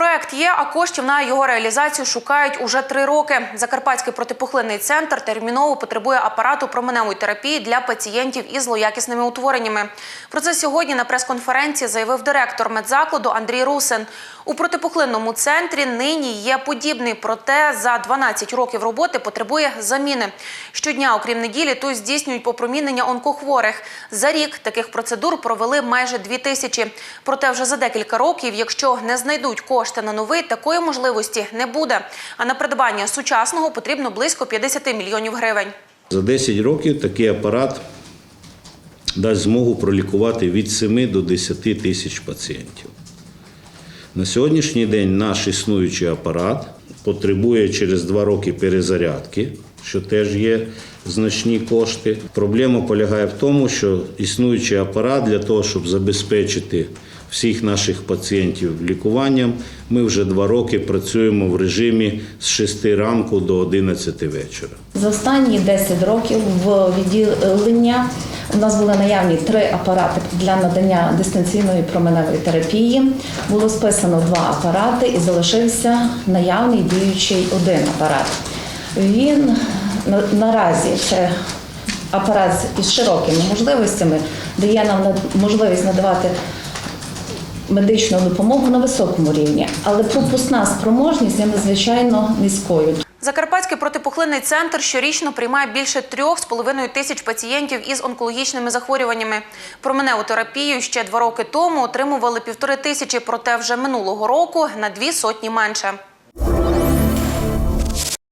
Проект є, а коштів на його реалізацію шукають уже три роки. Закарпатський протипухлинний центр терміново потребує апарату променевої терапії для пацієнтів із злоякісними утвореннями. Про це сьогодні на прес-конференції заявив директор медзакладу Андрій Русин. У протипухлинному центрі нині є подібний, проте за 12 років роботи потребує заміни. Щодня, окрім неділі, тут здійснюють попромінення онкохворих. За рік таких процедур провели майже дві тисячі. Проте вже за декілька років, якщо не знайдуть кошти на новий, такої можливості не буде. А на придбання сучасного потрібно близько 50 мільйонів гривень. За 10 років такий апарат дасть змогу пролікувати від 7 до 10 тисяч пацієнтів. На сьогоднішній день наш існуючий апарат потребує через 2 роки перезарядки, що теж є значні кошти. Проблема полягає в тому, що існуючий апарат для того, щоб забезпечити всіх наших пацієнтів лікуванням, ми вже 2 роки працюємо в режимі з 6 ранку до 11 вечора. За останні 10 років в відділення у нас були наявні три апарати для надання дистанційної променевої терапії. Було списано два апарати і залишився наявний діючий один апарат. Він наразі це апарат із широкими можливостями, дає нам можливість надавати медичну допомогу на високому рівні, але пропускна спроможність є надзвичайно низькою. Закарпатський протипухлинний центр щорічно приймає більше трьох з половиною тисяч пацієнтів із онкологічними захворюваннями. Променеву терапію ще два роки тому отримували півтори тисячі, проте вже минулого року на дві сотні менше.